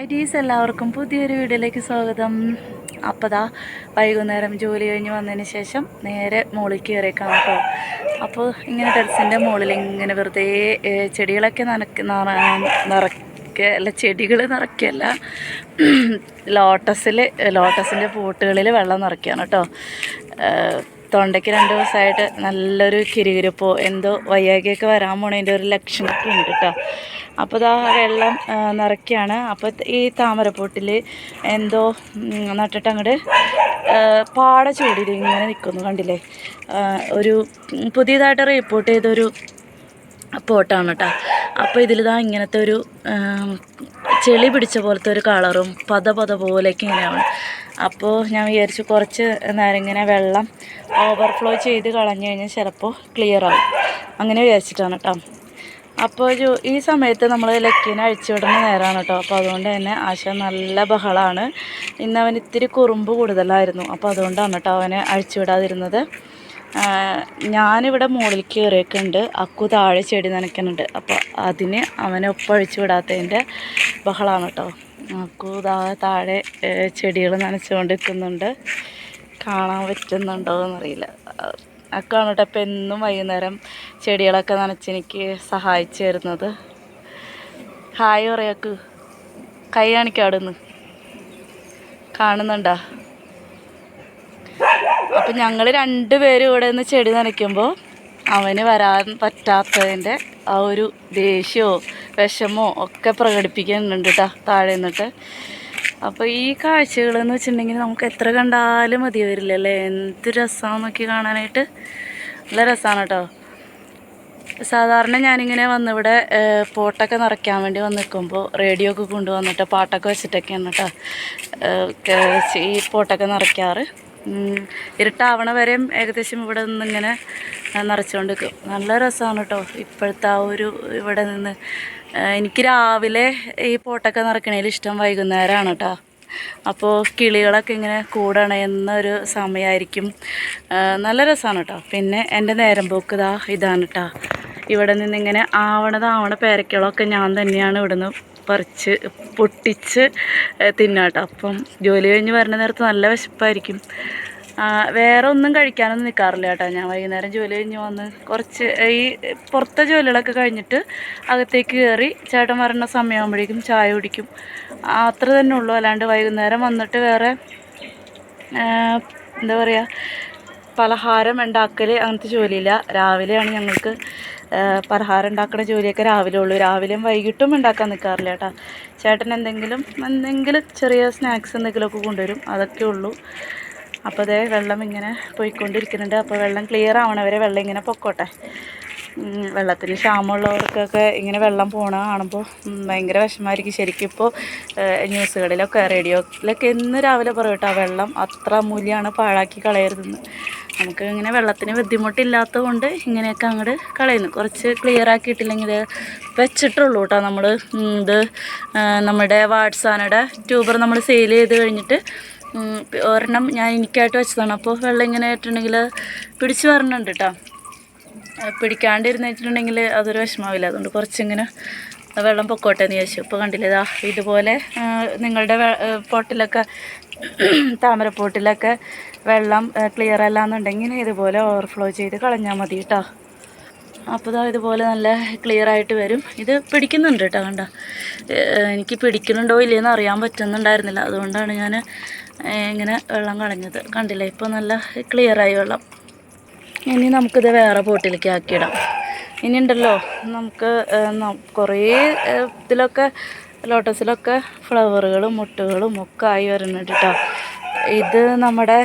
IDs എല്ലാവർക്കും പുതിയൊരു വീഡിയോയിലേക്ക് സ്വാഗതം. അപ്പോൾ ദാ വൈകുന്നേരം ജോലി കഴിഞ്ഞ് വന്നതിന് ശേഷം നേരെ മുകളിൽ കയറിയേക്കാം കേട്ടോ അപ്പോൾ ഇങ്ങനെ ടെറസിന്റെ മുകളിൽ ഇങ്ങനെ വെറുതെ ചെടികളൊക്കെ നനക്ക് നിറ നിറയ്ക്കുക അല്ല ചെടികൾ നിറയ്ക്കുകയല്ല ലോട്ടസിൽ ലോട്ടസിന്റെ പൂട്ടുകളിൽ വെള്ളം നിറയ്ക്കുകയാണ് കേട്ടോ തൊണ്ടയ്ക്ക് രണ്ട് ദിവസമായിട്ട് നല്ലൊരു കിരികിരിപ്പോ എന്തോ വയ്യാകിയൊക്കെ വരാൻ പോണതിന്റെ ഒരു ലക്ഷണമൊക്കെ ഉണ്ട് കേട്ടോ അപ്പോൾ ഇതാ വെള്ളം നിറയ്ക്കുകയാണ് അപ്പോൾ ഈ താമരപ്പൊട്ടിൽ എന്തോ നട്ടിട്ട് അങ്ങോട്ട് പാട ചൂടിൽ ഇങ്ങനെ നിൽക്കുന്നു കണ്ടില്ലേ? ഒരു പുതിയതായിട്ട് റിപ്പോർട്ട് ചെയ്തൊരു പോട്ടാണ് കേട്ടോ അപ്പോൾ ഇതിലിതാ ഇങ്ങനത്തെ ഒരു ചെളി പിടിച്ച പോലത്തെ ഒരു കളറും പത പത പോലെയൊക്കെ ഇങ്ങനെയാണ്. അപ്പോൾ ഞാൻ വിചാരിച്ചു കുറച്ച് നേരം ഇങ്ങനെ വെള്ളം ഓവർഫ്ലോ ചെയ്ത് കളഞ്ഞു കഴിഞ്ഞാൽ ചിലപ്പോൾ ക്ലിയർ ആവും. അങ്ങനെ വിചാരിച്ചിട്ടാണ് കേട്ടോ അപ്പോൾ ഒരു ഈ സമയത്ത് നമ്മൾ ലക്കിനെ അഴിച്ചുവിടുന്ന നേരമാണ് കേട്ടോ. അപ്പോൾ അതുകൊണ്ട് തന്നെ ആശ നല്ല ബഹളമാണ് ഇന്ന് അവൻ ഇത്തിരി കുറുമ്പ് കൂടുതലായിരുന്നു. അപ്പോൾ അതുകൊണ്ടാണ് കേട്ടോ അവനെ അഴിച്ചുവിടാതിരുന്നത്. ഞാനിവിടെ മുകളിൽ കയറിയൊക്കെ ഉണ്ട് അക്കു താഴെ ചെടി നനയ്ക്കുന്നുണ്ട്. അപ്പോൾ അതിന് അവനെ ഒപ്പഴിച്ചു വിടാത്തതിന്റെ ബഹളമാണ് കേട്ടോ. അക്കു താഴെ ചെടികൾ നനച്ചുകൊണ്ട് നിൽക്കുന്നുണ്ട് കാണാൻ പറ്റുന്നുണ്ടോ എന്നറിയില്ല അക്കാണ് കേട്ടോ ഇപ്പം എന്നും വൈകുന്നേരം ചെടികളൊക്കെ നനച്ചെനിക്ക് സഹായിച്ചു തരുന്നത് ഹായ് പറയാക്ക് കൈ കാണിക്കാം അവിടുന്ന്. കാണുന്നുണ്ടോ? അപ്പം ഞങ്ങൾ രണ്ടുപേരും ഇവിടെ നിന്ന് ചെടി നനയ്ക്കുമ്പോൾ അവന് വരാൻ പറ്റാത്തതിന്റെ ആ ഒരു ദേഷ്യമോ വിഷമോ ഒക്കെ പ്രകടിപ്പിക്കുന്നുണ്ട് കേട്ടോ താഴെ നിന്നിട്ട്. അപ്പോൾ ഈ കാഴ്ചകളെന്ന് വെച്ചിട്ടുണ്ടെങ്കിൽ നമുക്ക് എത്ര കണ്ടാലും മതി വരില്ല അല്ലേ? എന്ത് രസമാണ് നോക്കി കാണാനായിട്ട്. നല്ല രസമാണ് കേട്ടോ സാധാരണ ഞാനിങ്ങനെ വന്നിവിടെ പോട്ടൊക്കെ നിറയ്ക്കാൻ വേണ്ടി വന്ന് നിൽക്കുമ്പോൾ റേഡിയോ ഒക്കെ കൊണ്ടുവന്നിട്ട് പാട്ടൊക്കെ വെച്ചിട്ടൊക്കെയാണ് കേട്ടോ ഈ പോട്ടൊക്കെ നിറയ്ക്കാറ്. ഇരുട്ടാവണ വരെയും ഏകദേശം ഇവിടെ നിന്ന് ഇങ്ങനെ നിറച്ചുകൊണ്ട് നിൽക്കും. നല്ല രസമാണ് കേട്ടോ ഇപ്പോഴത്തെ ആ ഒരു ഇവിടെ നിന്ന് എനിക്ക് രാവിലെ ഈ പോട്ടൊക്കെ നിറയ്ക്കണതിൽ ഇഷ്ടം വൈകുന്നേരമാണ് കേട്ടോ അപ്പോൾ കിളികളൊക്കെ ഇങ്ങനെ കൂടണയുന്ന ഒരു സമയമായിരിക്കും നല്ല രസമാണ് കേട്ടോ പിന്നെ എന്റെ നേരം പോക്ക് ഇതാ ഇതാണ് കേട്ടോ ഇവിടെ നിന്നിങ്ങനെ ആവണതാവണ പേരക്കളൊക്കെ ഞാൻ തന്നെയാണ് ഇവിടുന്ന് പറിച്ച് പൊട്ടിച്ച് തിന്നാട്ടോ അപ്പം ജോലി കഴിഞ്ഞ് വരുന്ന നേരത്ത് നല്ല വിശപ്പായിരിക്കും. വേറെ ഒന്നും കഴിക്കാനൊന്നും നിൽക്കാറില്ല കേട്ടോ. ഞാൻ വൈകുന്നേരം ജോലി കഴിഞ്ഞ് വന്ന് കുറച്ച് ഈ പുറത്തെ ജോലികളൊക്കെ കഴിഞ്ഞിട്ട് അകത്തേക്ക് കയറി ചേട്ടൻ വരണ സമയമാകുമ്പോഴേക്കും ചായ കുടിക്കും. അത്ര തന്നെ ഉള്ളൂ. അല്ലാണ്ട് വൈകുന്നേരം വന്നിട്ട് വേറെ എന്താ പറയുക പലഹാരം ഉണ്ടാക്കൽ അങ്ങനത്തെ ജോലിയില്ല. രാവിലെയാണ് ഞങ്ങൾക്ക് പലഹാരം ഉണ്ടാക്കുന്ന ജോലിയൊക്കെ രാവിലെ ഉള്ളൂ. രാവിലെയും വൈകിട്ടും ഉണ്ടാക്കാൻ നിൽക്കാറില്ല കേട്ടോ. ചേട്ടൻ എന്തെങ്കിലും എന്തെങ്കിലും ചെറിയ സ്നാക്സ് എന്തെങ്കിലുമൊക്കെ കൊണ്ടുവരും. അതൊക്കെ ഉള്ളൂ. അപ്പോൾ അതേ വെള്ളം ഇങ്ങനെ പോയിക്കൊണ്ടിരിക്കുന്നുണ്ട്. അപ്പോൾ വെള്ളം ക്ലിയർ ആവണവരെ വെള്ളം ഇങ്ങനെ പൊക്കോട്ടെ. വെള്ളത്തിൽ ക്ഷാമമുള്ളവർക്കൊക്കെ ഇങ്ങനെ വെള്ളം പോണ കാണുമ്പോൾ ഭയങ്കര വിഷമമായിരിക്കും ശരിക്കും ഇപ്പോൾ ന്യൂസുകളിലൊക്കെ റേഡിയോയിലൊക്കെ എന്ന് രാവിലെ പറയും കേട്ടോ വെള്ളം അത്ര മൂല്യമാണ് പാഴാക്കി കളയരുതെന്ന്. നമുക്ക് ഇങ്ങനെ വെള്ളത്തിന് ബുദ്ധിമുട്ടില്ലാത്തത് കൊണ്ട് ഇങ്ങനെയൊക്കെ അങ്ങോട്ട് കളയുന്നു. കുറച്ച് ക്ലിയർ ആക്കിയിട്ടില്ലെങ്കിൽ വെച്ചിട്ടുള്ളൂ കേട്ടോ നമ്മൾ ഇത് നമ്മുടെ വാട്സാനയുടെ ട്യൂബർ നമ്മൾ സെയിൽ ചെയ്ത് കഴിഞ്ഞിട്ട് ഒരെണ്ണം ഞാൻ എനിക്കായിട്ട് വെച്ചതാണ്. അപ്പോൾ വെള്ളം ഇങ്ങനെ ആയിട്ടുണ്ടെങ്കിൽ പിടിച്ച് വരണുണ്ട് കേട്ടോ. പിടിക്കാണ്ടിരുന്നിട്ടുണ്ടെങ്കിൽ അതൊരു വിഷമാവില്ല അതുകൊണ്ട് കുറച്ചിങ്ങനെ വെള്ളം പൊക്കോട്ടെ എന്ന് ചോദിച്ചു ഇപ്പോൾ കണ്ടില്ലേ ഇതാ ഇതുപോലെ നിങ്ങളുടെ പോട്ടിലൊക്കെ താമരപ്പോട്ടിലൊക്കെ വെള്ളം ക്ലിയർ അല്ല എന്നുണ്ടെങ്കിൽ ഇതുപോലെ ഓവർഫ്ലോ ചെയ്ത് കളഞ്ഞാൽ മതി കേട്ടോ അപ്പോൾ ഇതാ ഇതുപോലെ നല്ല ക്ലിയർ ആയിട്ട് വരും. ഇത് പിടിക്കുന്നുണ്ട് കേട്ടോ കണ്ട. എനിക്ക് പിടിക്കുന്നുണ്ടോ ഇല്ലയെന്ന് അറിയാൻ പറ്റുന്നുണ്ടായിരുന്നില്ല. അതുകൊണ്ടാണ് ഞാൻ ഇങ്ങനെ വെള്ളം കളഞ്ഞത്. കണ്ടില്ല? ഇപ്പോൾ നല്ല ക്ലിയറായി വെള്ളം. ഇനി നമുക്കിത് വേറെ പോട്ടിലേക്ക് ആക്കിയിടാം. ഇനി ഉണ്ടല്ലോ നമുക്ക് കുറേ ഇതിലൊക്കെ ലോട്ടസിലൊക്കെ ഫ്ലവറുകളും മുട്ടുകളും ഒക്കെ ആയി വരുന്നുണ്ട് കേട്ടോ ഇത് നമ്മുടെ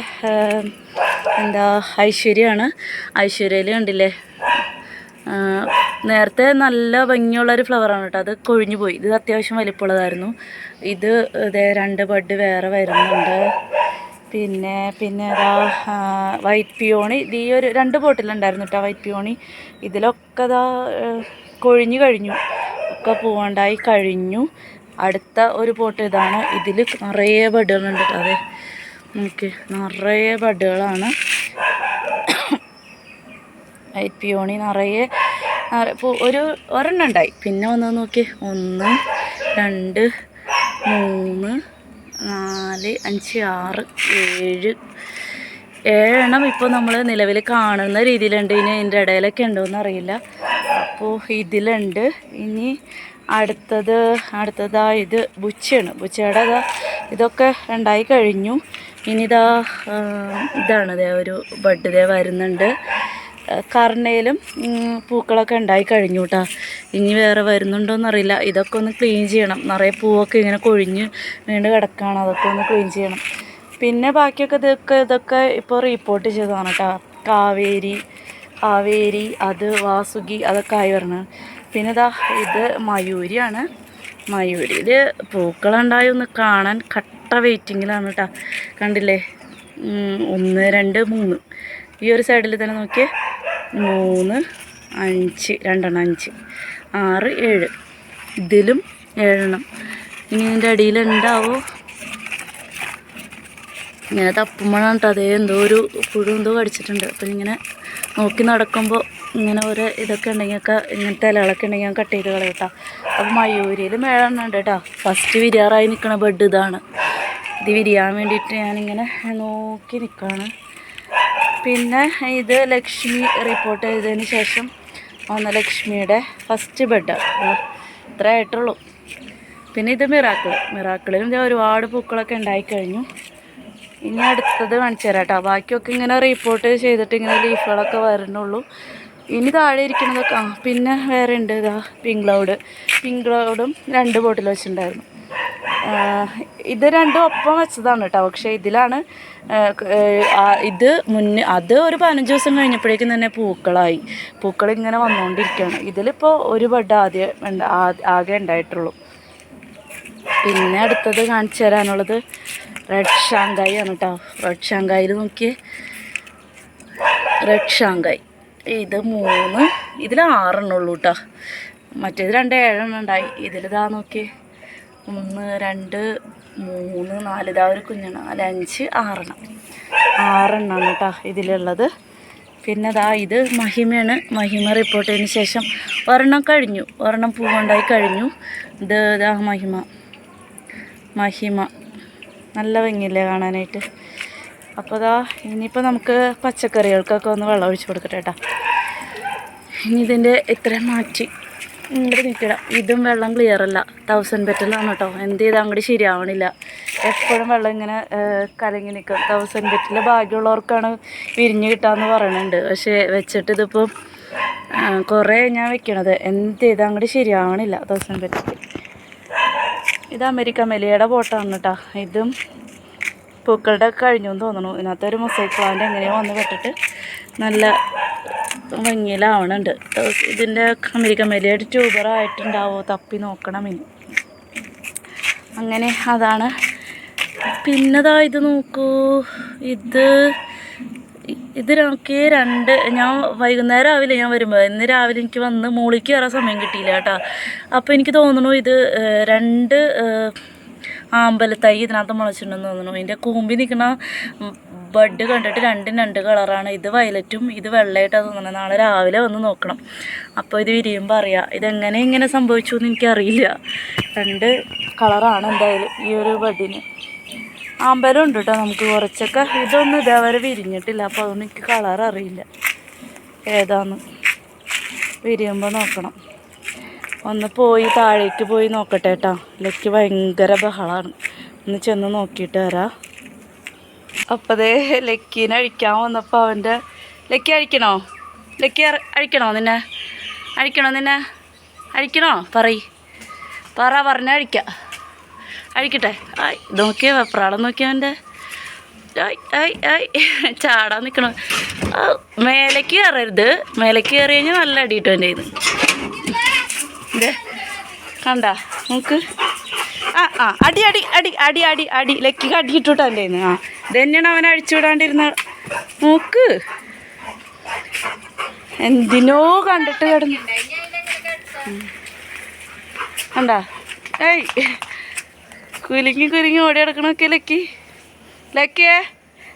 എന്താ ഐശ്വര്യമാണ് ഐശ്വര്യയിൽ കണ്ടില്ലേ? നേരത്തെ നല്ല ഭംഗിയുള്ളൊരു ഫ്ലവറാണ് കേട്ടോ. അത് കൊഴിഞ്ഞു പോയി. ഇത് അത്യാവശ്യം വലിപ്പമുള്ളതായിരുന്നു. ഇത് ഇതേ രണ്ട് ബഡ് വേറെ വരുന്നുണ്ട്. പിന്നെ പിന്നെ അതാ വൈറ്റ് പിയോണി ഇത് ഈ ഒരു രണ്ട് ബോട്ടിലുണ്ടായിരുന്നു കേട്ടോ വൈറ്റ് പിയോണി ഇതിലൊക്കെ അതാ കൊഴിഞ്ഞു കഴിഞ്ഞു. ഒക്കെ പോകണ്ടായി കഴിഞ്ഞു. അടുത്ത ഒരു പോട്ട് ഇതാണ്. ഇതിൽ നിറയെ ബഡുകളുണ്ട് കേട്ടോ അതെ. നമുക്ക് നിറയെ ബഡുകളാണ്. വൈറ്റ് പിയോണി നിറയെ ഒരു ഒരെണ്ണം ഉണ്ടായി. പിന്നെ ഒന്ന് നോക്കി. ഒന്ന് രണ്ട് മൂന്ന് നാല് അഞ്ച് ആറ് ഏഴ്. ഏഴെണ്ണം ഇപ്പോൾ നമ്മൾ നിലവിൽ കാണുന്ന രീതിയിലുണ്ട്. ഇനി അതിന്റെ ഇടയിലൊക്കെ ഉണ്ടോയെന്ന് അറിയില്ല. അപ്പോൾ ഇതിലുണ്ട്. ഇനി അടുത്തത് അടുത്തതാ ഇത് ബുച്ചയാണ്. ബുച്ചയുടെ ഇതാ ഇതൊക്കെ രണ്ടായി കഴിഞ്ഞു. ഇനി ഇതാ ഇതാണ് ദേ ഒരു ബഡ് ദേ വരുന്നുണ്ട്. കർണയിലും പൂക്കളൊക്കെ ഉണ്ടായി കഴിഞ്ഞു കേട്ടോ ഇനി വേറെ വരുന്നുണ്ടോയെന്നറിയില്ല ഇതൊക്കെ ഒന്ന് ക്ലീൻ ചെയ്യണം. നിറയെ പൂവൊക്കെ ഇങ്ങനെ കൊഴിഞ്ഞ് വീണ്ടും കിടക്കുകയാണ് അതൊക്കെ ഒന്ന് ക്ലീൻ ചെയ്യണം. പിന്നെ ബാക്കിയൊക്കെ ഇതൊക്കെ ഇതൊക്കെ ഇപ്പോൾ റീപ്പോർട്ട് ചെയ്തതാണ് കേട്ടോ കാവേരി കാവേരി അത് വാസുകി അതൊക്കെ ആയി വരണം. പിന്നെ ഇതാ ഇത് മയൂരിയാണ്. മയൂരിയിൽ പൂക്കളുണ്ടായി ഒന്ന് കാണാൻ കട്ട വെയിറ്റിങ്ങിലാണ് കേട്ടോ. കണ്ടില്ലേ? ഒന്ന് രണ്ട് മൂന്ന്. ഈ ഒരു സൈഡിൽ തന്നെ നോക്കിയേ. മൂന്ന് അഞ്ച് രണ്ടെണ്ണം അഞ്ച് ആറ് ഏഴ്. ഇതിലും ഏഴെണ്ണം. ഇനി ഇതിന്റെ അടിയിൽ ഉണ്ടാവോ ഇങ്ങനെ തപ്പുമ്പോഴാണ് കേട്ടോ അതേ എന്തോ ഒരു പുഴു എന്തോ കടിച്ചിട്ടുണ്ട്. അപ്പം ഇങ്ങനെ നോക്കി നടക്കുമ്പോൾ ഇങ്ങനെ ഒരു ഇതൊക്കെ ഉണ്ടെങ്കിൽ ഒക്കെ ഇങ്ങനത്തെ ഇലകളൊക്കെ ഉണ്ടെങ്കിൽ ഞാൻ കട്ട് ചെയ്ത് കളയും കേട്ടോ അപ്പം മയൂരിയിൽ മേളെണ്ണ ഉണ്ട് കേട്ടോ. ഫസ്റ്റ് വിരിയാറായി നിൽക്കുന്ന ബെഡ് ഇതാണ്. ഇത് വിരിയാൻ വേണ്ടിയിട്ട് ഞാനിങ്ങനെ നോക്കി നിൽക്കുകയാണ് പിന്നെ ഇത് ലക്ഷ്മി റിപ്പോർട്ട് ചെയ്തതിന് ശേഷം വന്ന ലക്ഷ്മിയുടെ ഫസ്റ്റ് ബെഡാണ് ഇത്ര ആയിട്ടുള്ളൂ. പിന്നെ ഇത് മിറാക്കിൾ. മിറാക്കിളിലും ഒരുപാട് പൂക്കളൊക്കെ ഉണ്ടായിക്കഴിഞ്ഞു ഇനി അടുത്തത് കാണിച്ചു തരാം കേട്ടോ. ബാക്കിയൊക്കെ ഇങ്ങനെ റിപ്പോർട്ട് ചെയ്തിട്ട് ഇങ്ങനെ ലീഫുകളൊക്കെ വരുന്നുള്ളൂ ഇനി താഴെ ഇരിക്കുന്നതൊക്കെ ആ പിന്നെ വേറെ ഉണ്ട് ഇതാ പിങ്ക് ക്ലൗഡ് പിങ്ക് ക്ലൗഡും രണ്ട് ബോട്ടിൽ വെച്ചിട്ടുണ്ടായിരുന്നു. ഇത് രണ്ടും ഒപ്പം വെച്ചതാണ് കേട്ടോ പക്ഷേ ഇതിലാണ് ഇത് മുന്നേ അത് ഒരു പതിനഞ്ച് ദിവസം കഴിഞ്ഞപ്പോഴേക്കും തന്നെ പൂക്കളായി. പൂക്കൾ ഇങ്ങനെ വന്നുകൊണ്ടിരിക്കുകയാണ് ഇതിലിപ്പോൾ ഒരു ബഡ് ആദ്യം ആകെ ഉണ്ടായിട്ടുള്ളൂ. പിന്നെ അടുത്തത് കാണിച്ചു തരാനുള്ളത് റെഡ് ഷാങ്കായി ആണ് കേട്ടോ. റെഡ് ഷാങ്കായിൽ നോക്കിയേ. റെഡ് ഷാങ്കായി ഇത് മൂന്ന്. ഇതിൽ ആറെണ്ണം ഉള്ളൂ കേട്ടോ മറ്റേത് രണ്ട് ഏഴെണ്ണം ഉണ്ടായി. ഇതിലിതാ നോക്കിയേ ഒന്ന് രണ്ട് മൂന്ന് നാല്. ഇതാ ഒരു കുഞ്ഞെണ്ണം. നാല് അഞ്ച് ആറെണ്ണം. ആറെണ്ണമാണ് കേട്ടോ ഇതിലുള്ളത്. പിന്നെ ദാ ഇത് മഹിമയാണ്. മഹിമ റിപ്പോർട്ട് ചെയ്തതിന് ശേഷം ഒരെണ്ണം കഴിഞ്ഞു. ഒരെണ്ണം പൂവുണ്ടായി കഴിഞ്ഞു. ഇത് ഇതാ മഹിമ. മഹിമ. നല്ല ഭംഗിയില്ലേ കാണാനായിട്ട്. അപ്പോൾ ഇതാ ഇനിയിപ്പോൾ നമുക്ക് പച്ചക്കറികൾക്കൊക്കെ ഒന്ന് വെള്ളം ഒഴിച്ച് കൊടുക്കട്ടെ കേട്ടോ ഇനി ഇതിന്റെ ഇത്രയും മാറ്റി ഇങ്ങോട്ട് നിൽക്കണം ഇതും വെള്ളം ക്ലിയർ അല്ല. തൗസൻഡ് ബെറ്റിലാണ് കേട്ടോ എന്ത് ചെയ്താൽ അങ്ങോട്ട് ശരിയാവണില്ല. എപ്പോഴും വെള്ളം ഇങ്ങനെ കലങ്ങി നിൽക്കും തൗസൻഡ് ബെറ്റിൽ ഭാഗ്യമുള്ളവർക്കാണ് വിരിഞ്ഞ് കിട്ടാമെന്ന് പറയണുണ്ട്. പക്ഷേ വെച്ചിട്ട് ഇതിപ്പം കുറേ ഞാൻ വെക്കണത്. എന്ത് ചെയ്താൽ അങ്ങോട്ട് ശരിയാവണില്ല തൗസൻഡ് ബെറ്റിൽ ഇത് അമേരിക്ക മെലിയുടെ ബോട്ടാണ് കേട്ടോ ഇതും പൂക്കളുടെ കഴിഞ്ഞു എന്ന് തോന്നുന്നു. ഇതിനകത്ത് ഒരു മൊസൈക്ക് പ്ലാന്റ് എങ്ങനെയോ വന്ന് പെട്ടിട്ട് നല്ല ഭംഗിയിലാവണുണ്ട്. ഇതിന്റെ അമേരിക്കൻ മെലിയുടെ ട്യൂബറായിട്ടുണ്ടാവോ തപ്പി നോക്കണം ഇനി. അങ്ങനെ അതാണ്. പിന്നതാ ഇത് നോക്കൂ. ഇത് ഇത് നോക്കി രണ്ട് ഞാൻ വൈകുന്നേരം രാവിലെ ഞാൻ വരുമ്പോൾ ഇന്ന് രാവിലെ എനിക്ക് വന്ന് മുകളിലേക്ക് കയറാൻ സമയം കിട്ടിയില്ല കേട്ടോ. അപ്പോൾ എനിക്ക് തോന്നുന്നു ഇത് രണ്ട് ആമ്പലത്തൈ ഇതിനകത്ത് മുളച്ചിട്ടുണ്ടെന്ന് തോന്നുന്നു. ഇതിന്റെ കൂമ്പി നിൽക്കുന്ന ബഡ് കണ്ടിട്ട് രണ്ടും രണ്ട് കളറാണ്. ഇത് വയലറ്റും ഇത് വെള്ളയിട്ടാണ് തോന്നുന്നത് നാളെ രാവിലെ വന്ന് നോക്കണം. അപ്പോൾ ഇത് വിരിയുമ്പോൾ അറിയാം. ഇതെങ്ങനെ ഇങ്ങനെ സംഭവിച്ചു എന്ന് എനിക്കറിയില്ല. രണ്ട് കളറാണ് എന്തായാലും ഈ ഒരു ബഡിന്. ആമ്പലം ഉണ്ട് കേട്ടോ നമുക്ക് കുറച്ചൊക്കെ. ഇതൊന്നും ഇതേവരെ വിരിഞ്ഞിട്ടില്ല. അപ്പോൾ അതുകൊണ്ട് എനിക്ക് കളർ അറിയില്ല. ഏതാന്ന് വിരിയുമ്പോൾ നോക്കണം. ഒന്ന് പോയി താഴേക്ക് പോയി നോക്കട്ടെ കേട്ടോ ലക്ക് ഭയങ്കര ബഹളമാണ് ഒന്ന് ചെന്ന് നോക്കിയിട്ട് വരാം. അപ്പതേ ലക്കീനെ അഴിക്കാൻ വന്നപ്പോൾ അവന്റെ ലക്കി അഴിക്കണോ? ലക്കി അഴിക്കണോ നിന്നെ? അഴിക്കണോ നിന്നെ? അഴിക്കണോ? പറയ്. പറ പറഞ്ഞ അഴിക്ക. അഴിക്കട്ടെ. ആയ് നോക്കിയ വെപ്രാളം നോക്കിയ അവന്റെ. ആയ് ആയ് ആയ്. ചാടാൻ നിൽക്കണോ മേലേക്ക് കയറരുത്. മേലേക്ക് കയറി കഴിഞ്ഞാൽ നല്ല അടിയിട്ടു എന്റെ ഇത് ഇതേ കണ്ട നമുക്ക് ആ ആ അടി അടി അടി അടി അടി അടി എന്റെ കയ്യിന്ന്. ആ ഇതന്നെയാണ് തന്നെയാണ് അവൻ അഴിച്ചു വിടാണ്ടിരുന്ന നോക്ക് എന്തിനോ കണ്ടിട്ട് കിടന്നു. കണ്ടാ? ഏയ് കുലുങ്ങി കുലുങ്ങി ഓടി കിടക്കണൊക്കെ ലക്കി. ലക്കിയേ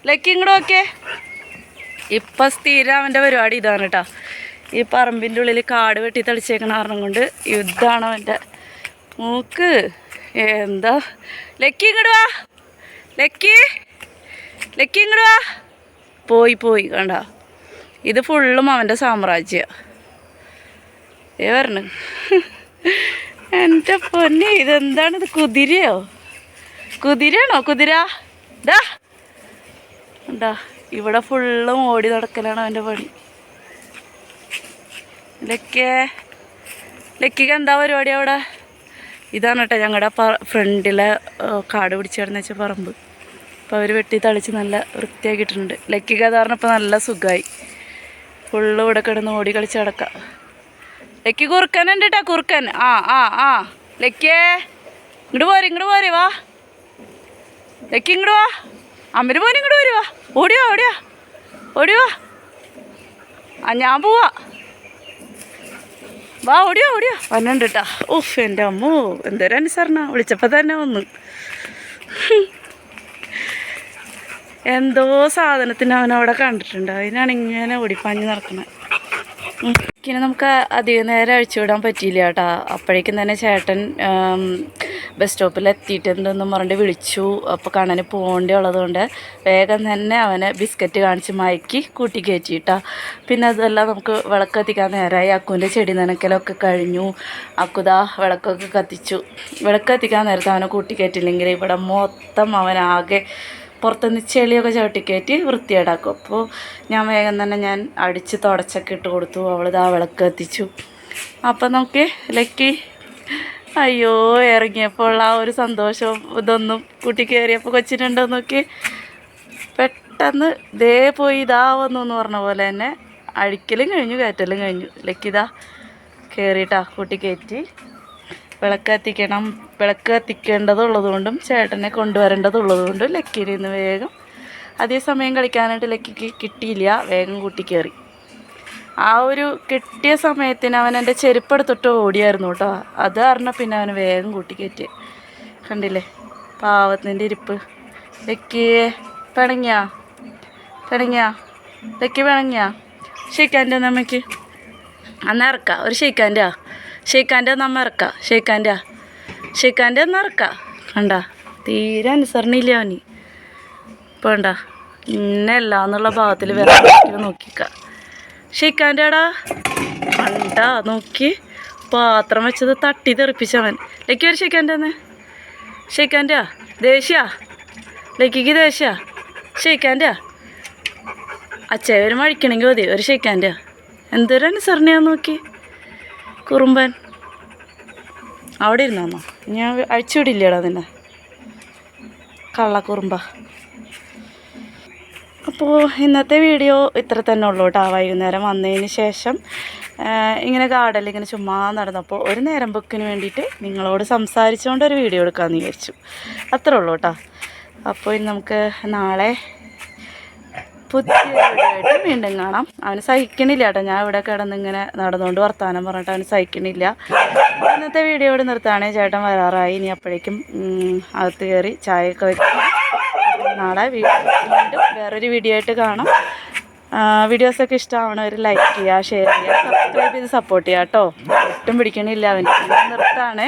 ലക്കി ഇങ്ങോട്ടൊക്കെ ഇപ്പം സ്ഥിരം അവന്റെ പരിപാടി ഇതാണ് കേട്ടോ. ഈ പറമ്പിന്റെ ഉള്ളിൽ കാട് വെട്ടി തളിച്ചേക്കണ കാരണം കൊണ്ട് യുദ്ധമാണ് അവന്റെ. മൂക്ക്. എന്താ? ലക്കി ഇങ്ങോട്ട് വാ. ലക്കി. ലക്കി ഇങ്ങോട്ട് വാ. പോയി പോയി കണ്ട. ഇത് ഫുള്ളും അവന്റെ സാമ്രാജ്യ. ഏ പറഞ്ഞു എന്റെ പൊന്നെ ഇതെന്താണ് ഇത്? കുതിരയോ? കുതിരയാണോ? കുതിര? ഉണ്ടാ ഇവിടെ ഫുള്ളും ഓടി നടക്കലാണ് അവന്റെ പണി. ലക്കേ ലക്കിക്ക് എന്താ പരിപാടി അവിടെ? ഇതാണ് കേട്ടോ ഞങ്ങളുടെ ഫ്രണ്ടിലെ കാട് കാട് പിടിച്ചിടന്ന് വെച്ച പറമ്പ്. അപ്പോൾ അവർ വെട്ടി തളിച്ച് നല്ല വൃത്തിയാക്കിയിട്ടുണ്ട്. ലക്കിക്ക് അത് പറഞ്ഞപ്പോൾ നല്ല സുഖമായി ഫുള്ള് ഇവിടെ കിടന്ന് ഓടി കളിച്ച് കിടക്കാം ലക്കി കുറുക്കനുണ്ട് കേട്ടോ കുറുക്കൻ. ആ ആ ആ. ലക്കിയേ ഇങ്ങോട്ട് പോരെ ഇങ്ങോട്ട് പോരെ വാ. ലക്കി ഇങ്ങോട്ട് വാ. അമ്മര് പോലും ഇങ്ങോട്ട് വരുവാ ഓടിയോ ഓടിയോ. ഓടിയോ. ആ ഞാൻ പോവാ. വാ ഓടിയോ ഓടിയോ. വന്നുണ്ട് കേട്ടാ ഓഫ് എന്റെ അമ്മോ എന്തൊരു അനുസരണ? വിളിച്ചപ്പോൾ തന്നെ വന്നു. എന്തോ സാധനത്തിന് അവനവിടെ കണ്ടിട്ടുണ്ട്. അതിനാണ് ഇങ്ങനെ ഓടിപ്പാഞ്ഞ് നടക്കുന്നത് പിന്നെ നമുക്ക് അധികം നേരം അഴിച്ചുവിടാൻ പറ്റിയില്ല കേട്ടാ. അപ്പോഴേക്കും തന്നെ ചേട്ടൻ ബസ് സ്റ്റോപ്പിൽ എത്തിയിട്ടുണ്ടെന്നും പറഞ്ഞിട്ട് വിളിച്ചു. അപ്പോൾ കണ്ണന് പോകേണ്ടി ഉള്ളതുകൊണ്ട് വേഗം തന്നെ അവനെ ബിസ്ക്കറ്റ് കാണിച്ച് മയക്കി കൂട്ടി കയറ്റിയിട്ടാ പിന്നെ അതെല്ലാം നമുക്ക് വിളക്ക് കത്തിക്കാൻ നേരമായി അക്കുവിന്റെ ചെടി നനയ്ക്കലൊക്കെ കഴിഞ്ഞു. അക്കുതാ വിളക്കൊക്കെ കത്തിച്ചു. വിളക്ക് കത്തിക്കാൻ നേരത്തെ അവനെ കൂട്ടി കയറ്റില്ലെങ്കിൽ ഇവിടെ മൊത്തം അവനാകെ പുറത്തുനിന്ന് ചെളിയൊക്കെ ചവിട്ടിക്കയറ്റി വൃത്തിയേടാക്കും അപ്പോൾ ഞാൻ വേഗം തന്നെ ഞാൻ അടിച്ച് തുടച്ചൊക്കെ ഇട്ട് കൊടുത്തു. അവൾ ഇതാ വിളക്ക് കത്തിച്ചു. അപ്പം നോക്കി ലക്കി. അയ്യോ ഇറങ്ങിയപ്പോൾ ആ ഒരു സന്തോഷവും ഇതൊന്നും കൂട്ടി കയറിയപ്പോൾ കൊച്ചിനുണ്ടോ നോക്കി പെട്ടെന്ന് ദേ പോയി ഇതാ വന്നു എന്ന് പറഞ്ഞ പോലെ തന്നെ അഴിക്കലും കഴിഞ്ഞു കയറ്റലും കഴിഞ്ഞു. ലക്കിതാ കയറിയിട്ടാ കൂട്ടി കയറ്റി. വിളക്ക് കത്തിക്കണം വിളക്ക് കത്തിക്കേണ്ടതുള്ളത് കൊണ്ടും ചേട്ടനെ കൊണ്ടുവരേണ്ടതുള്ളത് കൊണ്ടും ലക്കിയിൽ നിന്ന് വേഗം അതേ സമയം കളിക്കാനായിട്ട് ലക്കിക്ക് കിട്ടിയില്ല. വേഗം കൂട്ടി കയറി. ആ ഒരു കിട്ടിയ സമയത്തിന് അവൻ എന്റെ ചെരുപ്പെടുത്തിട്ട് ഓടിയായിരുന്നു കേട്ടോ. അത് കാരണം പിന്നെ അവന് വേഗം കൂട്ടി കയറ്റി. കണ്ടില്ലേ? പാവത്തിന്റെ ഇരിപ്പ്. ലക്കിയെ പിണങ്ങിയാ? പിണങ്ങിയാ? ലക്കി പിണങ്ങിയാ? ഷെയ്ക്കാന്റെ അമ്മയ്ക്ക്. അന്ന് ഇറക്കാം. ഒരു ഷെയ്ക്കാന്റെ ആ? ഷെയ്ക്കാന്റെ നമ്മ ഇറക്കാം. ഷെയ്ഖാന്റെ ഷെയ്ഖാന്റെ ഒന്ന് ഇറക്കാം. കണ്ട? തീരെ അനുസരണയില്ല അവന്. ഇപ്പോൾ കണ്ട? അല്ല എന്നുള്ള ഭാഗത്തിൽ വേറെ നോക്കിക്ക. ഷെയ്ഖാന്റെ ആടാ. കണ്ട? നോക്കി. പാത്രം വെച്ചത് തട്ടി തെറിപ്പിച്ചവൻ. ലക്കി ഒരു ഷെയ്ഖാന്റെ തന്നെ ഷെയ്ഖാന്റെ ദേഷ്യ? ലക്കിക്ക് ദേഷ്യ? ഷെയ്ഖാന്റെ ആ? ഒരു അഴിക്കണമെങ്കിൽ മതി. ഒരു ഷെയ്ഖാന്റെ എന്തൊരു അനുസരണയാന്ന് നോക്കി. കുറുമ്പൻ. അവിടെ ഇരുന്നോ ഞാൻ അഴിച്ചുവിടില്ലേടാ നിന്നെ. കള്ളക്കുറുമ്പ. അപ്പോൾ ഇന്നത്തെ വീഡിയോ ഇത്ര തന്നെ ഉള്ളൂ കേട്ടോ. വൈകുന്നേരം വന്നതിന് ശേഷം ഇങ്ങനെ ഗാർഡനിൽ ഇങ്ങനെ ചുമ്മാ നടന്നപ്പോൾ ഒരു നേരം ബുക്കിന് വേണ്ടിയിട്ട് നിങ്ങളോട് സംസാരിച്ചുകൊണ്ട് ഒരു വീഡിയോ എടുക്കാമെന്ന് വിചാരിച്ചു. അത്രേ ഉള്ളൂ കേട്ടോ. അപ്പോൾ ഇനി നമുക്ക് നാളെ പുതിയ വീഡിയോ ആയിട്ട് വീണ്ടും കാണാം. അവന് സഹിക്കണില്ല കേട്ടോ. ഞാൻ ഇവിടെ കിടന്ന് ഇങ്ങനെ നടന്നുകൊണ്ട് വർത്താനം പറഞ്ഞിട്ട് അവന് സഹിക്കണില്ല. ഇന്നത്തെ വീഡിയോ ഇവിടെ നിർത്താണ് ചേട്ടൻ വരാറായി. ഇനി അപ്പോഴേക്കും അകത്ത് കയറി ചായയൊക്കെ അപ്പോൾ നാളെ വീണ്ടും വേറൊരു വീഡിയോ ആയിട്ട് കാണാം. വീഡിയോസൊക്കെ ഇഷ്ടമാവണവർ ലൈക്ക് ചെയ്യുക ഷെയർ ചെയ്യുക സബ്സ്ക്രൈബ് ചെയ്ത് സപ്പോർട്ട് ചെയ്യുക കേട്ടോ. ഒട്ടും പിടിക്കണില്ല അവന്. നിർത്താണേ